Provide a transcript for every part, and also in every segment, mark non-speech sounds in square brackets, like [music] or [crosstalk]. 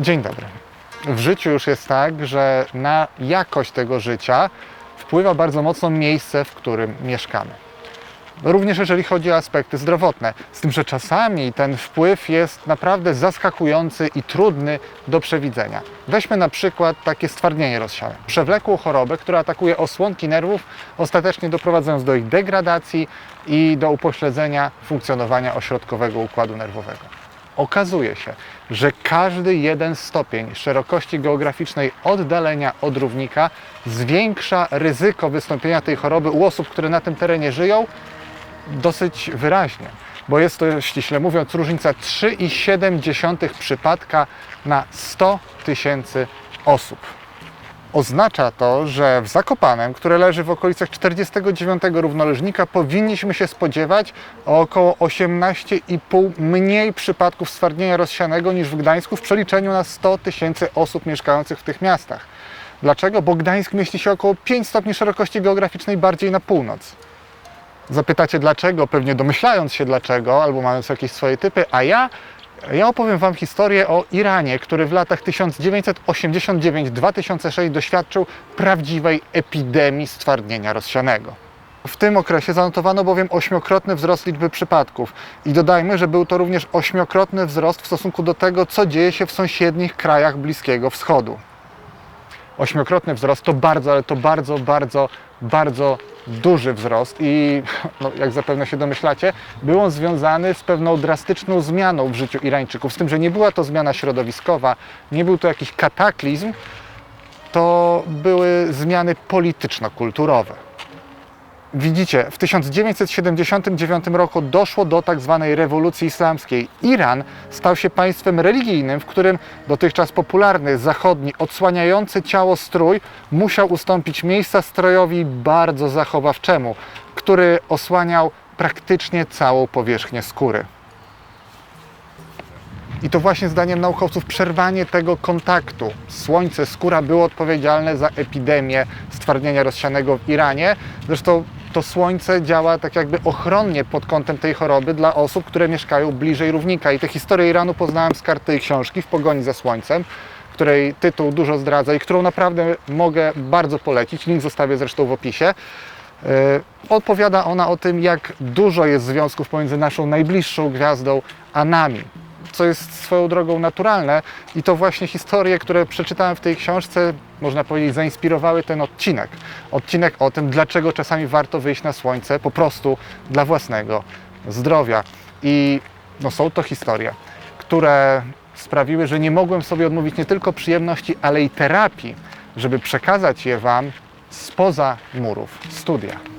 Dzień dobry. W życiu już jest tak, że na jakość tego życia wpływa bardzo mocno miejsce, w którym mieszkamy. Również jeżeli chodzi o aspekty zdrowotne. Z tym, że czasami ten wpływ jest naprawdę zaskakujący i trudny do przewidzenia. Weźmy na przykład takie stwardnienie rozsiane. Przewlekłą chorobę, która atakuje osłonki nerwów, ostatecznie doprowadzając do ich degradacji i do upośledzenia funkcjonowania ośrodkowego układu nerwowego. Okazuje się, że każdy jeden stopień szerokości geograficznej oddalenia od równika zwiększa ryzyko wystąpienia tej choroby u osób, które na tym terenie żyją, dosyć wyraźnie, bo jest to ściśle mówiąc różnica 3,7 przypadka na 100 tysięcy osób. Oznacza to, że w Zakopanem, które leży w okolicach 49 równoleżnika, powinniśmy się spodziewać o około 18,5 mniej przypadków stwardnienia rozsianego niż w Gdańsku w przeliczeniu na 100 tysięcy osób mieszkających w tych miastach. Dlaczego? Bo Gdańsk mieści się około 5 stopni szerokości geograficznej bardziej na północ. Zapytacie dlaczego, pewnie domyślając się dlaczego, albo mając jakieś swoje typy, a ja, ja opowiem Wam historię o Iranie, który w latach 1989-2006 doświadczył prawdziwej epidemii stwardnienia rozsianego. W tym okresie zanotowano bowiem ośmiokrotny wzrost liczby przypadków i dodajmy, że był to również ośmiokrotny wzrost w stosunku do tego, co dzieje się w sąsiednich krajach Bliskiego Wschodu ośmiokrotny wzrost to bardzo, ale to bardzo, bardzo, bardzo duży wzrost i no, jak zapewne się domyślacie, był on związany z pewną drastyczną zmianą w życiu Irańczyków. Z tym, że nie była to zmiana środowiskowa, nie był to jakiś kataklizm, to były zmiany polityczno-kulturowe. Widzicie, w 1979 roku doszło do tak zwanej rewolucji islamskiej. Iran stał się państwem religijnym, w którym dotychczas popularny zachodni, odsłaniający ciało strój musiał ustąpić miejsca strojowi bardzo zachowawczemu, który osłaniał praktycznie całą powierzchnię skóry. I to właśnie zdaniem naukowców przerwanie tego kontaktu słońce-skóra było odpowiedzialne za epidemię stwardnienia rozsianego w Iranie. Zresztą to słońce działa tak jakby ochronnie pod kątem tej choroby dla osób, które mieszkają bliżej równika. I tę historię Iranu poznałem z karty książki W pogoni za słońcem, której tytuł dużo zdradza i którą naprawdę mogę bardzo polecić. Link zostawię zresztą w opisie. Yy, Odpowiada ona o tym, jak dużo jest związków pomiędzy naszą najbliższą gwiazdą a nami co jest swoją drogą naturalne i to właśnie historie, które przeczytałem w tej książce, można powiedzieć, zainspirowały ten odcinek. Odcinek o tym, dlaczego czasami warto wyjść na słońce po prostu dla własnego zdrowia. I no, są to historie, które sprawiły, że nie mogłem sobie odmówić nie tylko przyjemności, ale i terapii, żeby przekazać je Wam spoza murów studia.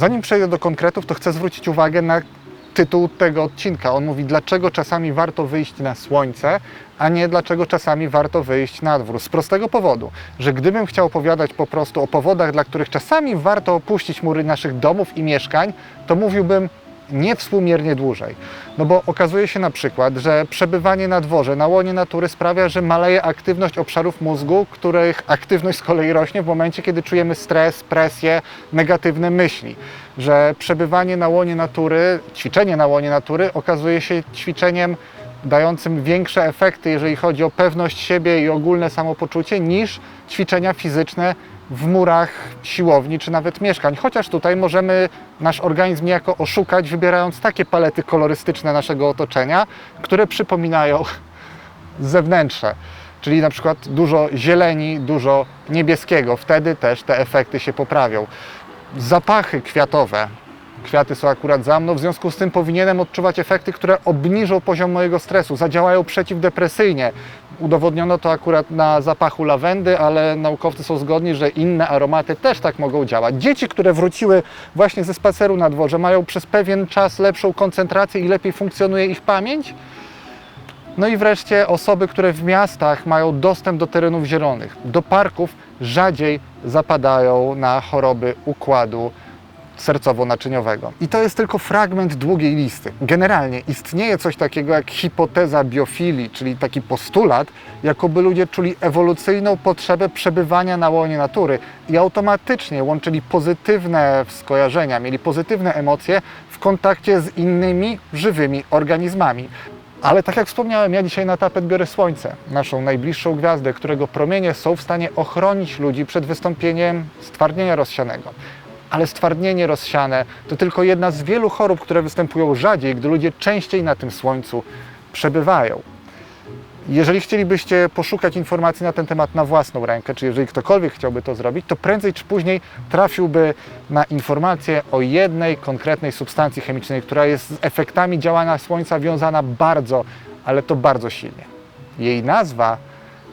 Zanim przejdę do konkretów, to chcę zwrócić uwagę na tytuł tego odcinka. On mówi, dlaczego czasami warto wyjść na słońce, a nie dlaczego czasami warto wyjść na dwór. Z prostego powodu, że gdybym chciał opowiadać po prostu o powodach, dla których czasami warto opuścić mury naszych domów i mieszkań, to mówiłbym niewspółmiernie dłużej. No bo okazuje się na przykład, że przebywanie na dworze, na łonie natury sprawia, że maleje aktywność obszarów mózgu, których aktywność z kolei rośnie w momencie, kiedy czujemy stres, presję, negatywne myśli. Że przebywanie na łonie natury, ćwiczenie na łonie natury okazuje się ćwiczeniem dającym większe efekty, jeżeli chodzi o pewność siebie i ogólne samopoczucie, niż ćwiczenia fizyczne w murach siłowni czy nawet mieszkań. Chociaż tutaj możemy nasz organizm niejako oszukać, wybierając takie palety kolorystyczne naszego otoczenia, które przypominają zewnętrzne. Czyli na przykład dużo zieleni, dużo niebieskiego. Wtedy też te efekty się poprawią. Zapachy kwiatowe. Kwiaty są akurat za mną, w związku z tym powinienem odczuwać efekty, które obniżą poziom mojego stresu, zadziałają przeciwdepresyjnie. Udowodniono to akurat na zapachu lawendy, ale naukowcy są zgodni, że inne aromaty też tak mogą działać. Dzieci, które wróciły właśnie ze spaceru na dworze, mają przez pewien czas lepszą koncentrację i lepiej funkcjonuje ich pamięć. No i wreszcie osoby, które w miastach mają dostęp do terenów zielonych, do parków, rzadziej zapadają na choroby układu sercowo-naczyniowego. I to jest tylko fragment długiej listy. Generalnie istnieje coś takiego jak hipoteza biofilii, czyli taki postulat, jakoby ludzie czuli ewolucyjną potrzebę przebywania na łonie natury i automatycznie łączyli pozytywne skojarzenia, mieli pozytywne emocje w kontakcie z innymi żywymi organizmami. Ale tak jak wspomniałem, ja dzisiaj na tapet biorę Słońce, naszą najbliższą gwiazdę, którego promienie są w stanie ochronić ludzi przed wystąpieniem stwardnienia rozsianego. Ale stwardnienie rozsiane to tylko jedna z wielu chorób, które występują rzadziej, gdy ludzie częściej na tym Słońcu przebywają. Jeżeli chcielibyście poszukać informacji na ten temat na własną rękę, czy jeżeli ktokolwiek chciałby to zrobić, to prędzej czy później trafiłby na informację o jednej konkretnej substancji chemicznej, która jest z efektami działania Słońca wiązana bardzo, ale to bardzo silnie. Jej nazwa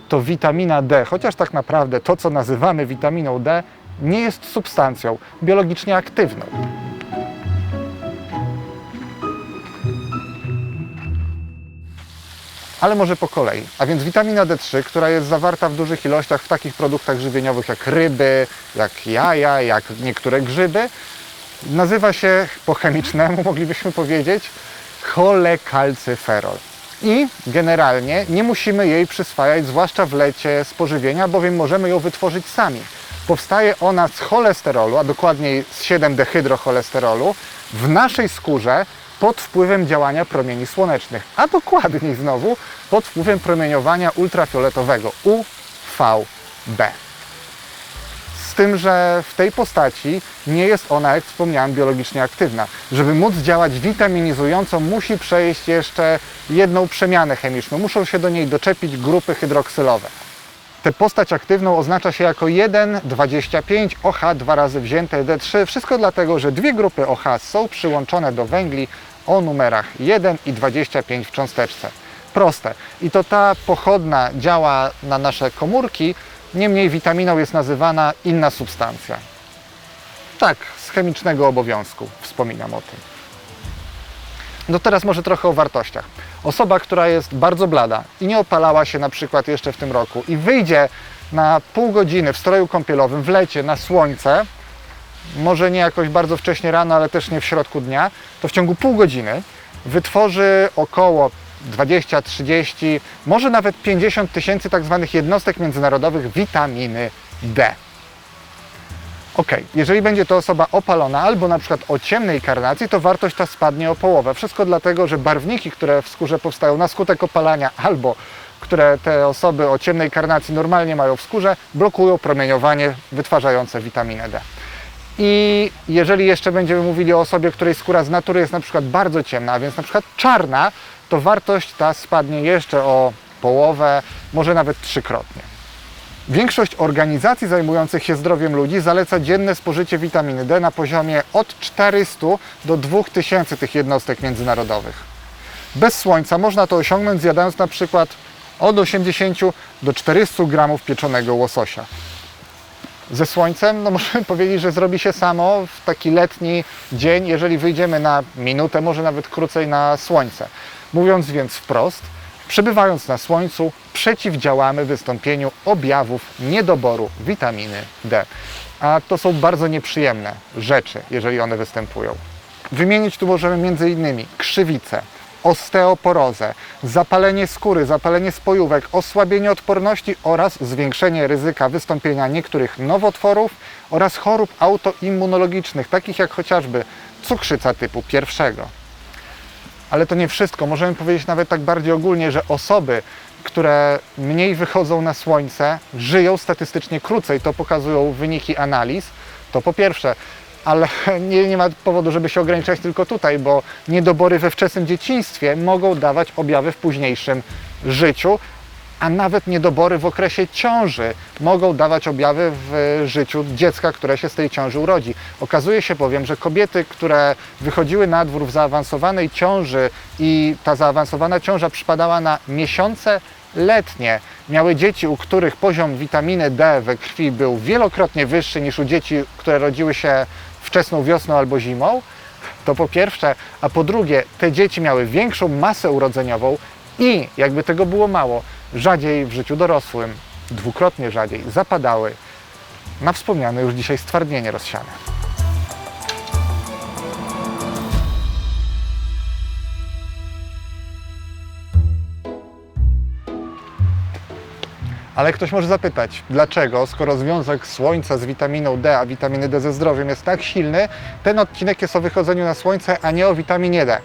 to witamina D, chociaż tak naprawdę to, co nazywamy witaminą D, nie jest substancją biologicznie aktywną. Ale może po kolei. A więc witamina D3, która jest zawarta w dużych ilościach w takich produktach żywieniowych jak ryby, jak jaja, jak niektóre grzyby, nazywa się po chemicznemu, moglibyśmy powiedzieć, cholekalcyferol. I generalnie nie musimy jej przyswajać, zwłaszcza w lecie z pożywienia, bowiem możemy ją wytworzyć sami. Powstaje ona z cholesterolu, a dokładniej z 7-dehydrocholesterolu w naszej skórze pod wpływem działania promieni słonecznych, a dokładniej znowu pod wpływem promieniowania ultrafioletowego UVB. Z tym, że w tej postaci nie jest ona, jak wspomniałem, biologicznie aktywna. Żeby móc działać witaminizująco, musi przejść jeszcze jedną przemianę chemiczną. Muszą się do niej doczepić grupy hydroksylowe. Tę postać aktywną oznacza się jako 1,25 OH dwa razy wzięte D3. Wszystko dlatego, że dwie grupy OH są przyłączone do węgli o numerach 1 i 25 w cząsteczce. Proste. I to ta pochodna działa na nasze komórki, niemniej witaminą jest nazywana inna substancja. Tak, z chemicznego obowiązku wspominam o tym. No teraz może trochę o wartościach. Osoba, która jest bardzo blada i nie opalała się na przykład jeszcze w tym roku i wyjdzie na pół godziny w stroju kąpielowym w lecie na słońce, może nie jakoś bardzo wcześnie rano, ale też nie w środku dnia, to w ciągu pół godziny wytworzy około 20, 30, może nawet 50 tysięcy tak zwanych jednostek międzynarodowych witaminy D. Ok, jeżeli będzie to osoba opalona albo na przykład o ciemnej karnacji, to wartość ta spadnie o połowę. Wszystko dlatego, że barwniki, które w skórze powstają na skutek opalania albo które te osoby o ciemnej karnacji normalnie mają w skórze, blokują promieniowanie wytwarzające witaminę D. I jeżeli jeszcze będziemy mówili o osobie, której skóra z natury jest na przykład bardzo ciemna, a więc na przykład czarna, to wartość ta spadnie jeszcze o połowę, może nawet trzykrotnie. Większość organizacji zajmujących się zdrowiem ludzi zaleca dzienne spożycie witaminy D na poziomie od 400 do 2000 tych jednostek międzynarodowych. Bez słońca można to osiągnąć zjadając na przykład od 80 do 400 gramów pieczonego łososia. Ze słońcem, no [laughs] możemy powiedzieć, że zrobi się samo w taki letni dzień, jeżeli wyjdziemy na minutę, może nawet krócej na słońce. Mówiąc więc wprost, przebywając na słońcu, przeciwdziałamy wystąpieniu objawów niedoboru witaminy D. A to są bardzo nieprzyjemne rzeczy, jeżeli one występują. Wymienić tu możemy m.in. krzywicę, osteoporozę, zapalenie skóry, zapalenie spojówek, osłabienie odporności oraz zwiększenie ryzyka wystąpienia niektórych nowotworów oraz chorób autoimmunologicznych, takich jak chociażby cukrzyca typu pierwszego. Ale to nie wszystko. Możemy powiedzieć nawet tak bardziej ogólnie, że osoby, które mniej wychodzą na słońce, żyją statystycznie krócej. To pokazują wyniki analiz. To po pierwsze, ale [laughs] nie, nie ma powodu, żeby się ograniczać tylko tutaj, bo niedobory we wczesnym dzieciństwie mogą dawać objawy w późniejszym życiu, a nawet niedobory w okresie ciąży mogą dawać objawy w życiu dziecka, które się z tej ciąży urodzi. Okazuje się bowiem, że kobiety, które wychodziły na dwór w zaawansowanej ciąży i ta zaawansowana ciąża przypadała na miesiące letnie, miały dzieci, u których poziom witaminy D we krwi był wielokrotnie wyższy niż u dzieci, które rodziły się wczesną wiosną albo zimą, to po pierwsze, a po drugie, te dzieci miały większą masę urodzeniową i, jakby tego było mało, rzadziej w życiu dorosłym, dwukrotnie rzadziej, zapadały na wspomniane już dzisiaj stwardnienie rozsiane. Ale ktoś może zapytać, dlaczego, skoro związek słońca z witaminą D, a witaminy D ze zdrowiem jest tak silny, ten odcinek jest o wychodzeniu na słońce, a nie o witaminie D.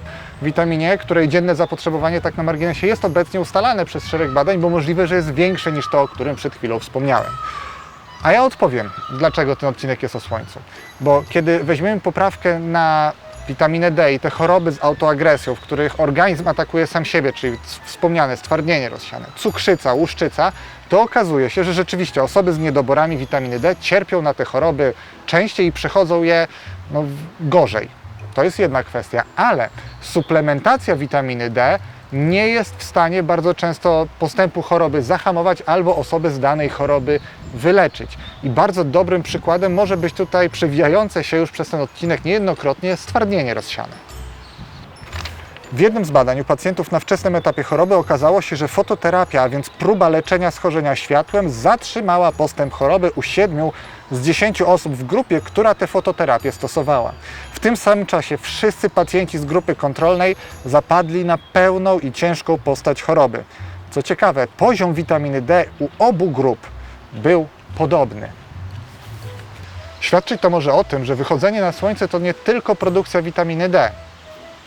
Witaminie, której dzienne zapotrzebowanie tak na marginesie jest obecnie ustalane przez szereg badań, bo możliwe, że jest większe niż to, o którym przed chwilą wspomniałem. A ja odpowiem, dlaczego ten odcinek jest o słońcu. Bo kiedy weźmiemy poprawkę na witaminę D i te choroby z autoagresją, w których organizm atakuje sam siebie, czyli wspomniane stwardnienie rozsiane, cukrzyca, łuszczyca, to okazuje się, że rzeczywiście osoby z niedoborami witaminy D cierpią na te choroby częściej i przechodzą je no, gorzej. To jest jedna kwestia, ale suplementacja witaminy D nie jest w stanie bardzo często postępu choroby zahamować albo osoby z danej choroby wyleczyć. I bardzo dobrym przykładem może być tutaj przewijające się już przez ten odcinek niejednokrotnie stwardnienie rozsiane. W jednym z badań u pacjentów na wczesnym etapie choroby okazało się, że fototerapia, a więc próba leczenia schorzenia światłem, zatrzymała postęp choroby u 7 z 10 osób w grupie, która tę fototerapię stosowała. W tym samym czasie wszyscy pacjenci z grupy kontrolnej zapadli na pełną i ciężką postać choroby. Co ciekawe, poziom witaminy D u obu grup był podobny. Świadczyć to może o tym, że wychodzenie na słońce to nie tylko produkcja witaminy D.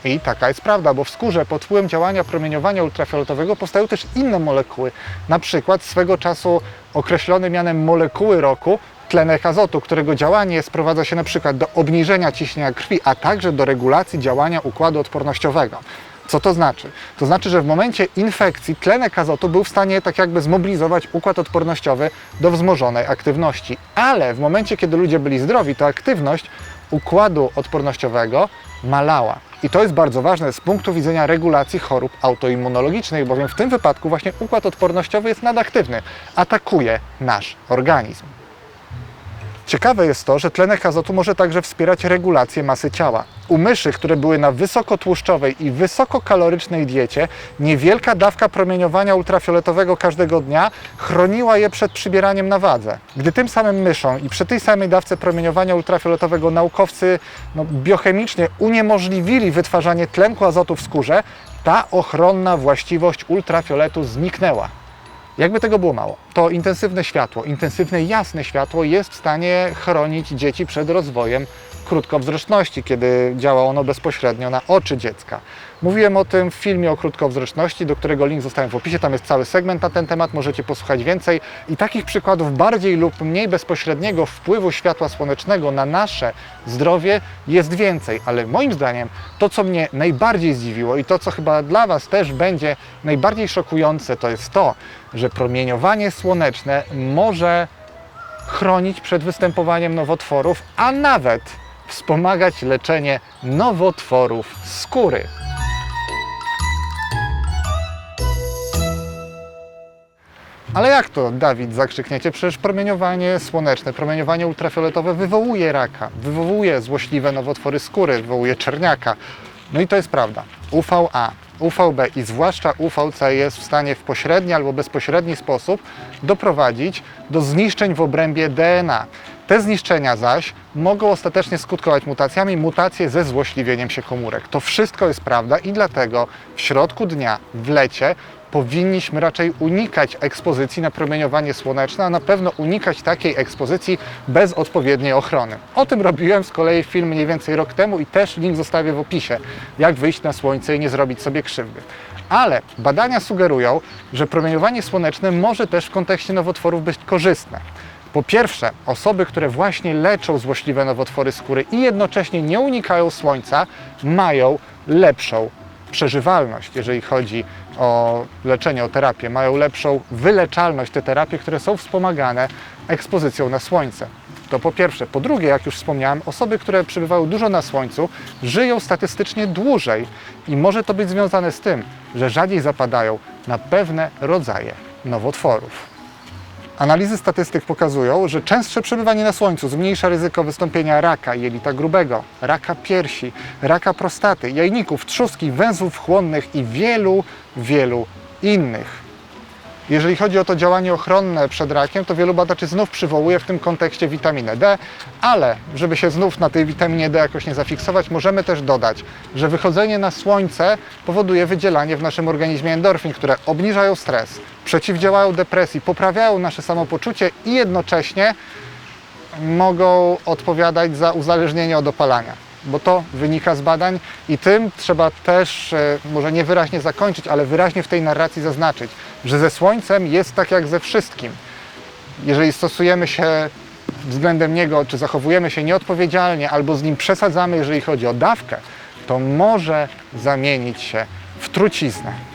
I taka jest prawda, bo w skórze pod wpływem działania promieniowania ultrafioletowego powstają też inne molekuły. Na przykład swego czasu określony mianem molekuły roku tlenek azotu, którego działanie sprowadza się na przykład do obniżenia ciśnienia krwi, a także do regulacji działania układu odpornościowego. Co to znaczy? To znaczy, że w momencie infekcji tlenek azotu był w stanie tak jakby zmobilizować układ odpornościowy do wzmożonej aktywności. Ale w momencie, kiedy ludzie byli zdrowi, to aktywność układu odpornościowego malała. I to jest bardzo ważne z punktu widzenia regulacji chorób autoimmunologicznych, bowiem w tym wypadku właśnie układ odpornościowy jest nadaktywny, atakuje nasz organizm. Ciekawe jest to, że tlenek azotu może także wspierać regulację masy ciała. U myszy, które były na wysokotłuszczowej i wysokokalorycznej diecie, niewielka dawka promieniowania ultrafioletowego każdego dnia chroniła je przed przybieraniem na wadze. Gdy tym samym myszom i przy tej samej dawce promieniowania ultrafioletowego naukowcy no, biochemicznie uniemożliwili wytwarzanie tlenku azotu w skórze, ta ochronna właściwość ultrafioletu zniknęła. Jakby tego było mało, to intensywne światło, intensywne jasne światło jest w stanie chronić dzieci przed rozwojem krótkowzroczności, kiedy działa ono bezpośrednio na oczy dziecka. Mówiłem o tym w filmie o krótkowzroczności, do którego link zostawiam w opisie, tam jest cały segment na ten temat, możecie posłuchać więcej. I takich przykładów bardziej lub mniej bezpośredniego wpływu światła słonecznego na nasze zdrowie jest więcej, ale moim zdaniem to, co mnie najbardziej zdziwiło i to, co chyba dla Was też będzie najbardziej szokujące, to jest to, że promieniowanie słoneczne może chronić przed występowaniem nowotworów, a nawet wspomagać leczenie nowotworów skóry. Ale jak to, Dawid, zakrzykniecie? Przecież promieniowanie słoneczne, promieniowanie ultrafioletowe wywołuje raka, wywołuje złośliwe nowotwory skóry, wywołuje czerniaka. No i to jest prawda. UVA, UVB i zwłaszcza UVC jest w stanie w pośredni albo bezpośredni sposób doprowadzić do zniszczeń w obrębie DNA. Te zniszczenia zaś mogą ostatecznie skutkować mutacjami, mutacje ze złośliwieniem się komórek. To wszystko jest prawda i dlatego w środku dnia, w lecie, powinniśmy raczej unikać ekspozycji na promieniowanie słoneczne, a na pewno unikać takiej ekspozycji bez odpowiedniej ochrony. O tym robiłem z kolei film mniej więcej rok temu i też link zostawię w opisie, jak wyjść na słońce i nie zrobić sobie krzywdy. Ale badania sugerują, że promieniowanie słoneczne może też w kontekście nowotworów być korzystne. Po pierwsze, osoby, które właśnie leczą złośliwe nowotwory skóry i jednocześnie nie unikają słońca, mają lepszą przeżywalność, jeżeli chodzi o leczenie, o terapię. Mają lepszą wyleczalność te terapie, które są wspomagane ekspozycją na słońce. To po pierwsze. Po drugie, jak już wspomniałem, osoby, które przebywają dużo na słońcu, żyją statystycznie dłużej i może to być związane z tym, że rzadziej zapadają na pewne rodzaje nowotworów. Analizy statystyk pokazują, że częstsze przebywanie na słońcu zmniejsza ryzyko wystąpienia raka jelita grubego, raka piersi, raka prostaty, jajników, trzustki, węzłów chłonnych i wielu, wielu innych. Jeżeli chodzi o to działanie ochronne przed rakiem, to wielu badaczy znów przywołuje w tym kontekście witaminę D, ale żeby się znów na tej witaminie D jakoś nie zafiksować, możemy też dodać, że wychodzenie na słońce powoduje wydzielanie w naszym organizmie endorfin, które obniżają stres, przeciwdziałają depresji, poprawiają nasze samopoczucie i jednocześnie mogą odpowiadać za uzależnienie od opalania, bo to wynika z badań i tym trzeba też, e, może nie wyraźnie zakończyć, ale wyraźnie w tej narracji zaznaczyć, że ze słońcem jest tak jak ze wszystkim. Jeżeli stosujemy się względem niego, czy zachowujemy się nieodpowiedzialnie, albo z nim przesadzamy, jeżeli chodzi o dawkę, to może zamienić się w truciznę.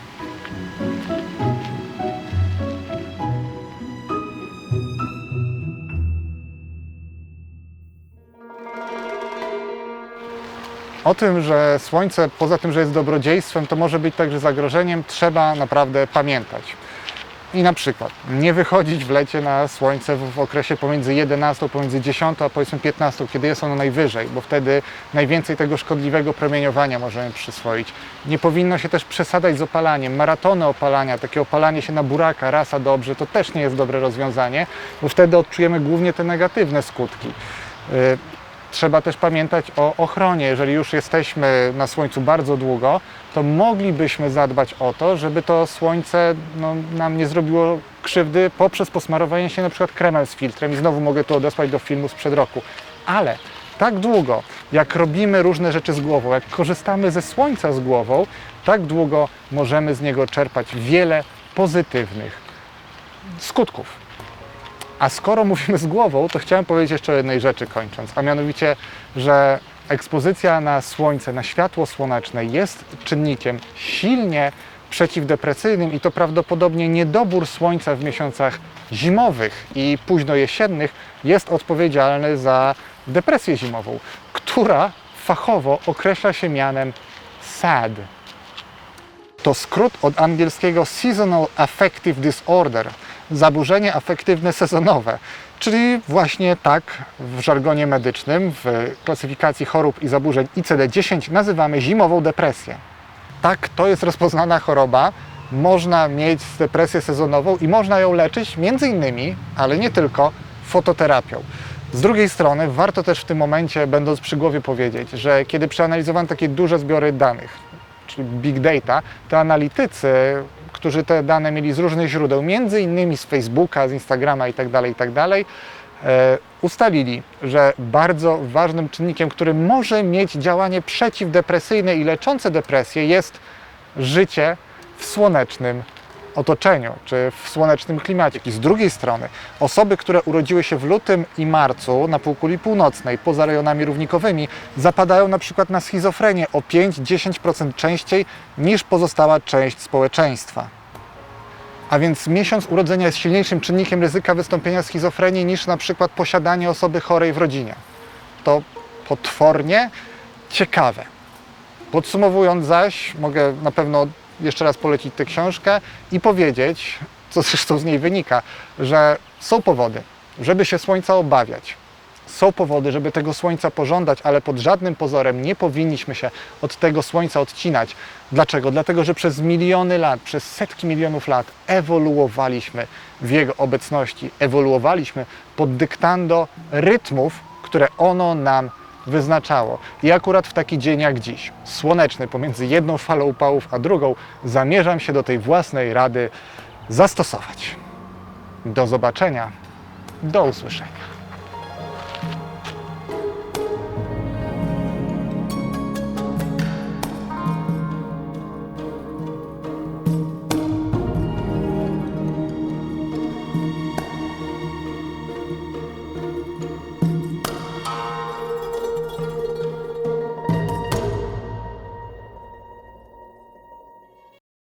O tym, że słońce poza tym, że jest dobrodziejstwem, to może być także zagrożeniem, trzeba naprawdę pamiętać. I na przykład nie wychodzić w lecie na słońce w, okresie pomiędzy 11, pomiędzy 10 a powiedzmy 15, kiedy jest ono najwyżej, bo wtedy najwięcej tego szkodliwego promieniowania możemy przyswoić. Nie powinno się też przesadzać z opalaniem. Maratony opalania, takie opalanie się na buraka, rasa dobrze, to też nie jest dobre rozwiązanie, bo wtedy odczujemy głównie te negatywne skutki. Trzeba też pamiętać o ochronie. Jeżeli już jesteśmy na słońcu bardzo długo, to moglibyśmy zadbać o to, żeby to słońce no, nam nie zrobiło krzywdy poprzez posmarowanie się na przykład kremem z filtrem. I znowu mogę tu odesłać do filmu sprzed roku. Ale tak długo, jak robimy różne rzeczy z głową, jak korzystamy ze słońca z głową, tak długo możemy z niego czerpać wiele pozytywnych skutków. A skoro mówimy z głową, to chciałem powiedzieć jeszcze o jednej rzeczy kończąc, a mianowicie, że ekspozycja na słońce, na światło słoneczne jest czynnikiem silnie przeciwdepresyjnym i to prawdopodobnie niedobór słońca w miesiącach zimowych i późno jesiennych jest odpowiedzialny za depresję zimową, która fachowo określa się mianem SAD. To skrót od angielskiego Seasonal Affective Disorder, zaburzenie afektywne sezonowe, czyli właśnie tak w żargonie medycznym, w klasyfikacji chorób i zaburzeń ICD-10 nazywamy zimową depresję. Tak, to jest rozpoznana choroba. Można mieć depresję sezonową i można ją leczyć między innymi, ale nie tylko, fototerapią. Z drugiej strony warto też w tym momencie, będąc przy głowie, powiedzieć, że kiedy przeanalizowano takie duże zbiory danych, czyli big data, to analitycy, którzy te dane mieli z różnych źródeł, między innymi z Facebooka, z Instagrama itd., itd., e, ustalili, że bardzo ważnym czynnikiem, który może mieć działanie przeciwdepresyjne i leczące depresję jest życie w słonecznym otoczeniu, czy w słonecznym klimacie. I z drugiej strony osoby, które urodziły się w lutym i marcu na półkuli północnej, poza rejonami równikowymi, zapadają na przykład na schizofrenię o 5-10% częściej niż pozostała część społeczeństwa. A więc miesiąc urodzenia jest silniejszym czynnikiem ryzyka wystąpienia schizofrenii niż na przykład posiadanie osoby chorej w rodzinie. To potwornie ciekawe. Podsumowując zaś, mogę na pewno jeszcze raz polecić tę książkę i powiedzieć, co zresztą z niej wynika, że są powody, żeby się słońca obawiać. Są powody, żeby tego słońca pożądać, ale pod żadnym pozorem nie powinniśmy się od tego słońca odcinać. Dlaczego? Dlatego, że przez miliony lat, przez setki milionów lat ewoluowaliśmy w jego obecności, ewoluowaliśmy pod dyktando rytmów, które ono nam wyznaczało. I akurat w taki dzień jak dziś, słoneczny, pomiędzy jedną falą upałów a drugą, zamierzam się do tej własnej rady zastosować. Do zobaczenia, do usłyszenia.